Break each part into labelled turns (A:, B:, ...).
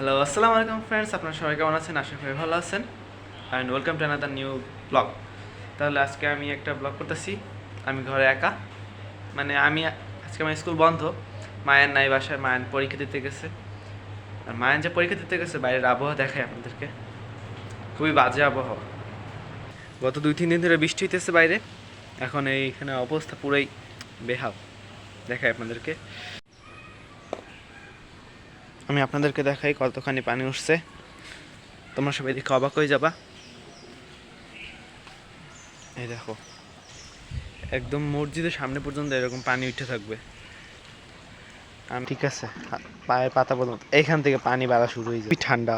A: Hello আসসালামু আলাইকুম friends আপনারা সবাই কেমন আছেন? আশা করি ভালো আছেন। And welcome to another new blog তাহলে আজকে আমি একটা ব্লগ করতেছি। আমি ঘরে একা। মানে আমি আজকে আমার স্কুল বন্ধ। মায়ের নাই বাসায়, মায়ের পরীক্ষা দিতে গেছে। আর মায়ের যে পরীক্ষা দিতে গেছে, বাইরের আবহাওয়া দেখায় আপনাদেরকে। খুবই বাজে আবহাওয়া। গত দুই, তিন দিন ধরে বৃষ্টি হইতেছে বাইরে। এখন এইখানে অবস্থা পুরোই বেহাল। দেখায় আপনাদেরকে। আমি আপনাদেরকে দেখাই কতখানি পানি উঠছে। তোমরা সবাই দেখে অবাক হয়ে যাবা। এই দেখো, একদম মসজিদের সামনে পর্যন্ত এরকম পানি উঠে থাকবে। ঠিক আছে, পায়ের পাতা পর্যন্ত, এইখান থেকে পানি বাড়া শুরু হয়ে যাবে। ঠান্ডা।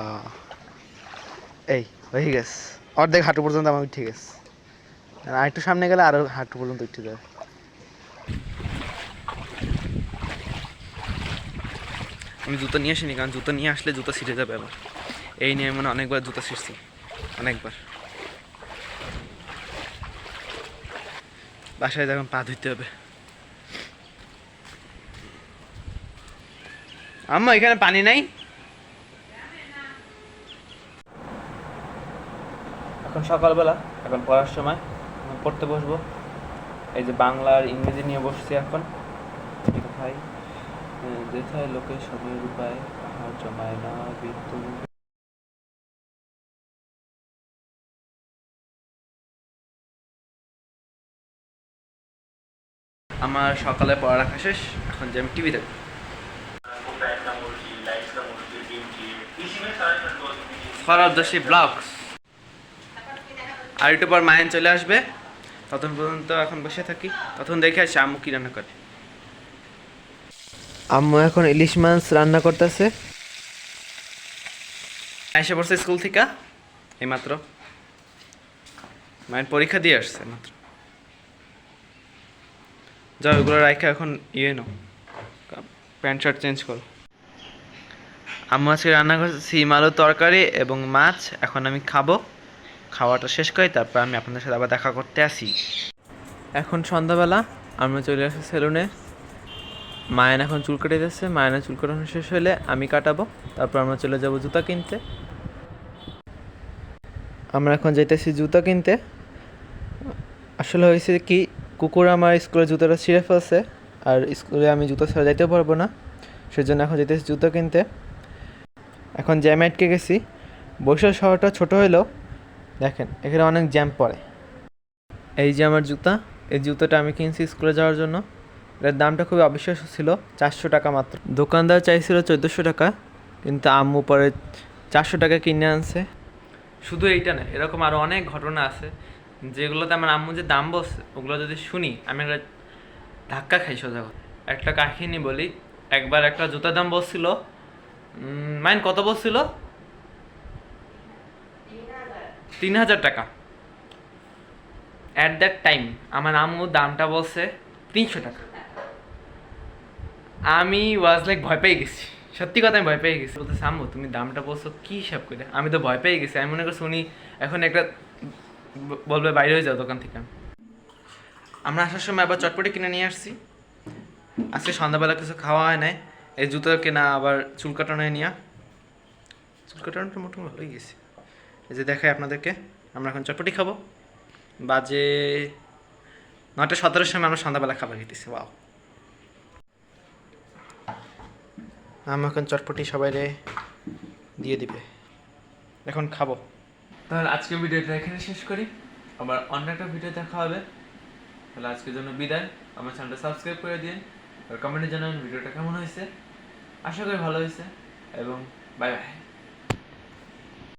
A: এই, হয়ে গেছে। অর্ধেক হাঁটু পর্যন্ত আমার উঠে গেছে। আর একটু সামনে গেলে আরও হাঁটু পর্যন্ত উঠে যাবে। আমি জুতো নিয়ে আসিনি, কারণ জুতো নিয়ে আসলে জুতো ছিঁড়ে যাবে আবার। এই নিয়ে মনে অনেকবার জুতো ছিঁড়ছি, অনেকবার। বাসায় যখন পা ধুইতে হবে। আম্মা, এখানে পানি নাই? এখন সকালবেলা, এখন পড়ার সময়, পড়তে বসবো। এই যে বাংলা আর ইংরেজি নিয়ে বসছি এখন। ভাই যেথায় লোকে সময়ের উপায় আহার জমায় না বিদ্যুৎ আমার সকালে পড়ালেখা শেষ, এখন যে আমি টিভি দেখব। দশি ব্লগস। আর একটু পর মায়েন চলে আসবে, ততক্ষণ পর্যন্ত এখন বসে থাকি তখন দেখে আসি আম্মু কি রান্না করে। আম্মু এখন ইলিশ মাছ রান্না করতেছে। এসে পড়ছে স্কুল থেকে এইমাত্র। মায়ের পরীক্ষা দিয়ে আসছে মাত্র। যাও ওগুলো রাখা এখন ইয়ে নাও। প্যান্ট শার্ট চেঞ্জ করো। আম্মু আজকে রান্না করছে সিম আলুর তরকারি এবং মাছ। এখন আমি খাব। খাওয়াটা শেষ করি তারপর আমি আপনাদের সাথে আবার দেখা করতে আসি। এখন সন্ধ্যাবেলা আমরা চলে আসি সেলুনে। মায়ের এখন চুল কেটে যাচ্ছে মায়ের চুল কাটানো শেষ হলে আমি কাটাবো, তারপর আমরা চলে যাব জুতা কিনতে। আমরা এখন যাইতেছি জুতা কিনতে। আসলে হয়েছে কি, কুকুর আমার স্কুলে জুতোটা ছিঁড়ে ফেলছে, আর স্কুলে আমি জুতো ছাড়া যাইতে পারব না, সেজন্য এখন যেতেছি জুতো কিনতে। এখন জ্যাম আটকে গেছি বরিশাল শহরটা ছোট হলেও দেখেন, এখানে অনেক জ্যাম পড়ে। এই যে আমার জুতা, এই জুতোটা আমি কিনছি স্কুলে যাওয়ার জন্য। এটার দামটা খুবই অবিশ্বাস্য ছিল, চারশো টাকা মাত্র। দোকানদার চাইছিল চোদ্দোশো টাকা, কিন্তু আম্মু পরে চারশো টাকা কিনে আনছে। শুধু এইটা না, এরকম আরও অনেক ঘটনা আছে, যেগুলোতে আমার আম্মু যে দাম বসছে ওগুলো যদি শুনি, আমি একটা ধাক্কা খাই সোজা। একটা কাহিনী বলি, একবার একটা জুতার দাম বসছিল মাইন কত বসছিল তিন হাজার। টাকা। অ্যাট দ্যাট টাইম আমার আম্মু দামটা বলছে তিনশো টাকা। আমি ওয়াজ লাইক ভয় পেয়ে গেছি। সত্যি কথা আমি ভয় পেয়ে গেছি। বলতে আম্মু তুমি দামটা বলছো, কি হিসাব করে? আমি তো ভয় পেয়ে গেছি। আমি মনে করছি উনি এখন একটা বলবে বাইরে হয়ে যাও দোকান থেকে। আমরা আসার সময় আবার চটপটি কিনে নিয়ে আসছি। আজকে সন্ধ্যাবেলা কিছু খাওয়া হয় নাই। এই জুতো কেনা, আবার চুল কাটানো নিয়ে। চুল কাটানোটা মোটামুটি ভালোই গেছে। এই যে দেখাই আপনাদেরকে। আমরা এখন চটপটি খাব। বাজে নটা সতেরোর সময় আমরা সন্ধ্যাবেলা খাবার খেতেছি। ওয়াও আমি এখন চটপটি সবাই দিয়ে দিবে। এখন খাব। তাহলে আজকে ভিডিওটা এখানে শেষ করি। আবার অন্য একটা ভিডিও দেখা হবে। তাহলে আজকের জন্য বিদায়। আমার চ্যানেলটা সাবস্ক্রাইব করে দিন। আর কমেন্টে জানান ভিডিওটা কেমন হয়েছে। আশা করি ভালো হয়েছে। এবং বাই বাই